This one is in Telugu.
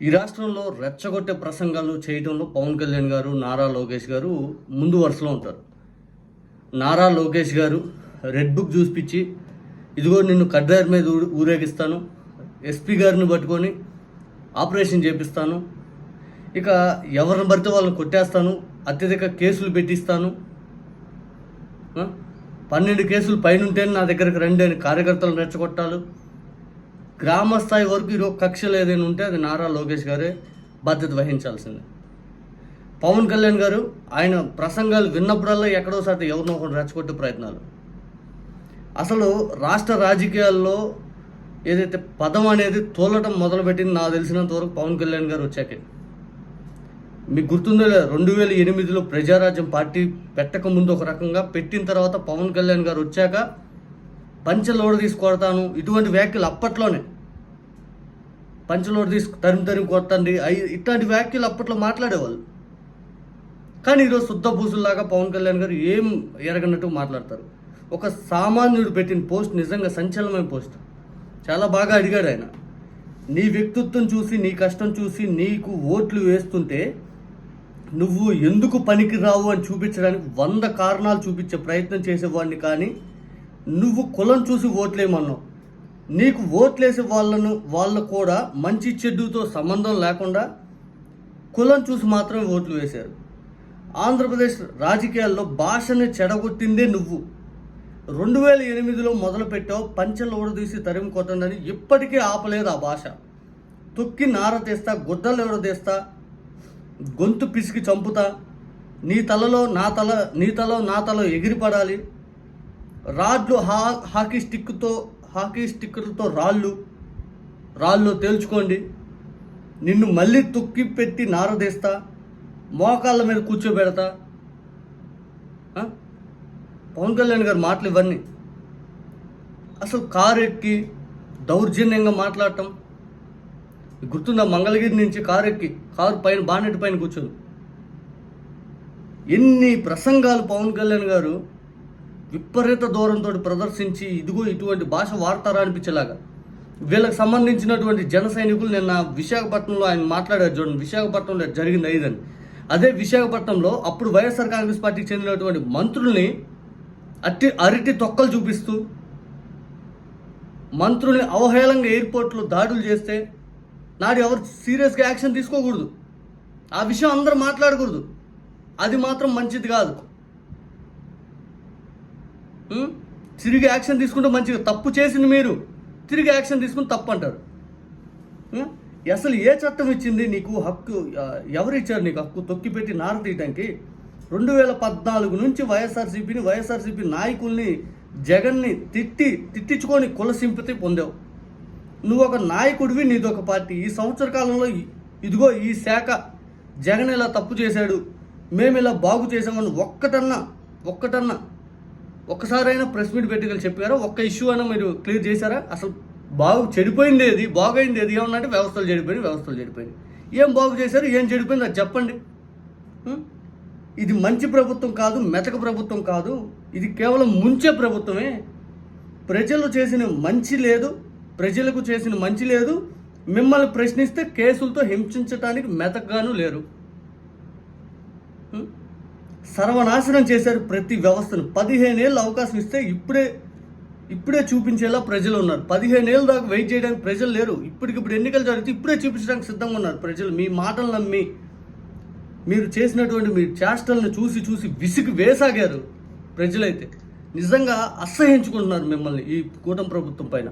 ఈ రాష్ట్రంలో రెచ్చగొట్టే ప్రసంగాలు చేయడంలో పవన్ కళ్యాణ్ గారు నారా లోకేష్ గారు ముందు వరుసలో ఉంటారు. నారా లోకేష్ గారు రెడ్ బుక్ చూసిపించి ఇదిగో నిన్ను కడ్డారి మీద ఊ- ఊరేగిస్తాను ఎస్పీ గారిని పట్టుకొని ఆపరేషన్ చేపిస్తాను ఇక ఎవరిని పడితే వాళ్ళని కొట్టేస్తాను అత్యధిక కేసులు పెట్టిస్తాను పన్నెండు కేసులు పైన ఉంటేనే నా దగ్గరకు రండి అని కార్యకర్తలను రెచ్చగొట్టాలి. గ్రామ స్థాయి వరకు ఈరోజు కక్షలు ఏదైనా ఉంటే అది నారా లోకేష్ గారే బాధ్యత వహించాల్సిందే. పవన్ కళ్యాణ్ గారు ఆయన ప్రసంగాలు విన్నప్పుడల్లా ఎక్కడోసారి ఎవరినో ఒకరు రెచ్చగొట్టే ప్రయత్నాలు. అసలు రాష్ట్ర రాజకీయాల్లో ఏదైతే పదం అనేది తోలటం మొదలుపెట్టింది నాకు తెలిసినంత వరకు పవన్ కళ్యాణ్ గారు వచ్చాకే. మీకు గుర్తుందో లేదా రెండు వేల ఎనిమిదిలో ప్రజారాజ్యం పార్టీ పెట్టక ముందు ఒక రకంగా పెట్టిన తర్వాత పవన్ కళ్యాణ్ గారు వచ్చాక పంచలోడు తీసి కొడతాను. ఇటువంటి వ్యాఖ్యలు అప్పట్లోనే. పంచలోడు తీసి తరిమి తరిమి కొట్టండి. ఇట్లాంటి వ్యాఖ్యలు అప్పట్లో మాట్లాడేవాళ్ళు. కానీ ఈరోజు శుద్ధ భూసుల్లాగా పవన్ కళ్యాణ్ గారు ఏం ఎరగనట్టు మాట్లాడతారు. ఒక సామాన్యుడు పెట్టిన పోస్ట్ నిజంగా సంచలనమైన పోస్ట్. చాలా బాగా అడిగాడు ఆయన. నీ వ్యక్తిత్వం చూసి నీ కష్టం చూసి నీకు ఓట్లు వేస్తుంటే నువ్వు ఎందుకు పనికి రావు అని చూపించడానికి వంద కారణాలు చూపించే ప్రయత్నం చేసేవాడిని కానీ నువ్వు కులం చూసి ఓట్లేయమన్నావు నీకు ఓట్లేసే వాళ్ళను వాళ్ళు కూడా మంచి చెడ్డుతో సంబంధం లేకుండా కులం చూసి మాత్రమే ఓట్లు వేశారు. ఆంధ్రప్రదేశ్ రాజకీయాల్లో భాషని చెడగొట్టిందే నువ్వు. రెండు వేల ఎనిమిదిలో మొదలుపెట్టావు పంచెలు ఊడదీసి తరిమి కొట్టండి ఇప్పటికీ ఆపలేదు ఆ భాష. తొక్కి నార తీస్తా గుడ్డలు ఎవడదీస్తా గొంతు పిసికి చంపుతా? నీ తలలో నా తల నీ తల నా తల ఎగిరిపడాలి? రాడ్లు హా హాకీ స్టిక్తో హాకీ స్టిక్కులతో రాళ్ళు రాళ్ళు తేల్చుకోండి. నిన్ను మళ్ళీ తొక్కి పెట్టి నారదీస్తా మోకాళ్ళ మీద కూర్చోబెడతా. పవన్ కళ్యాణ్ గారు మాటలు ఇవన్నీ. అసలు కారు ఎక్కి దౌర్జన్యంగా మాట్లాడటం. గుర్తుందా? మంగళగిరి నుంచి కారు ఎక్కి కారు పైన బానెట్ పైన కూర్చొని. ఎన్ని ప్రసంగాలు పవన్ కళ్యాణ్ గారు విపరీత దూరంతో ప్రదర్శించి ఇదిగో ఇటువంటి భాష వాడతారా అనిపించేలాగా. వీళ్ళకి సంబంధించినటువంటి జన సైనికులు నిన్న విశాఖపట్నంలో ఆయన మాట్లాడారు చూడండి విశాఖపట్నంలో జరిగింది ఐదని అదే విశాఖపట్నంలో అప్పుడు వైఎస్ఆర్ కాంగ్రెస్ పార్టీకి చెందినటువంటి మంత్రుల్ని అట్టి అరటి తొక్కలు చూపిస్తూ మంత్రుల్ని అవహేళంగా ఎయిర్పోర్ట్లో దాడులు చేస్తే నాడు ఎవరు సీరియస్గా యాక్షన్ తీసుకోకూడదు. ఆ విషయం అందరూ మాట్లాడకూడదు. అది మాత్రం మంచిది కాదు. తిరిగి యాక్షన్ తీసుకుంటే మంచిగా తప్పు చేసింది మీరు. తిరిగి యాక్షన్ తీసుకుని తప్పు అంటారు. అసలు ఏ చట్టం ఇచ్చింది? నీకు హక్కు ఆ, ఎవరు ఇచ్చారు నీకు హక్కు? తొక్కిపెట్టి నార తీయటానికి రెండు వేల పద్నాలుగు నుంచి వైఎస్ఆర్సీపీని వైఎస్ఆర్సీపీ నాయకుల్ని జగన్ని తిట్టి తిట్టించుకొని కుల సింపతి పొందావు. నువ్వు ఒక నాయకుడివి నీది ఒక పార్టీ. ఈ సంవత్సర కాలంలో ఇదిగో ఈ శాఖ జగన్ ఇలా తప్పు చేశాడు. మేము ఇలా బాగు చేసామని ఒక్కటన్నా ఒక్కటన్నా ఒక్కసారైనా ప్రెస్ మీట్ పెట్టుకొని చెప్పారా? ఒక్క ఇష్యూ అయినా మీరు క్లియర్ చేశారా? అసలు బాగు చెడిపోయింది ఏది? బాగైంది ఏది? ఏమన్నా అంటే వ్యవస్థలు చెడిపోయింది వ్యవస్థలు చెడిపోయింది ఏం బాగు చేశారు? ఏం చెడిపోయింది? అది చెప్పండి. ఇది మంచి ప్రభుత్వం కాదు మెతక ప్రభుత్వం కాదు. ఇది కేవలం ముంచే ప్రభుత్వమే. ప్రజలు చేసిన మంచి లేదు ప్రజలకు చేసిన మంచి లేదు. మిమ్మల్ని ప్రశ్నిస్తే కేసులతో హింసించడానికి మెతకగాను లేరు. సర్వనాశనం చేశారు ప్రతి వ్యవస్థను. పదిహేనేళ్ళు అవకాశం ఇస్తే ఇప్పుడే ఇప్పుడే చూపించేలా ప్రజలు ఉన్నారు. పదిహేనేళ్ళ దాకా వెయిట్ చేయడానికి ప్రజలు లేరు. ఇప్పటికిప్పుడు ఎన్నికలు జరిగితే ఇప్పుడే చూపించడానికి సిద్ధంగా ఉన్నారు ప్రజలు. మీ మాటలు నమ్మి మీరు చేసినటువంటి మీ చేష్టలను చూసి చూసి విసిగి వేసాగారు ప్రజలైతే. నిజంగా అసహించుకుంటున్నారు మిమ్మల్ని ఈ కూటమి ప్రభుత్వం పైన.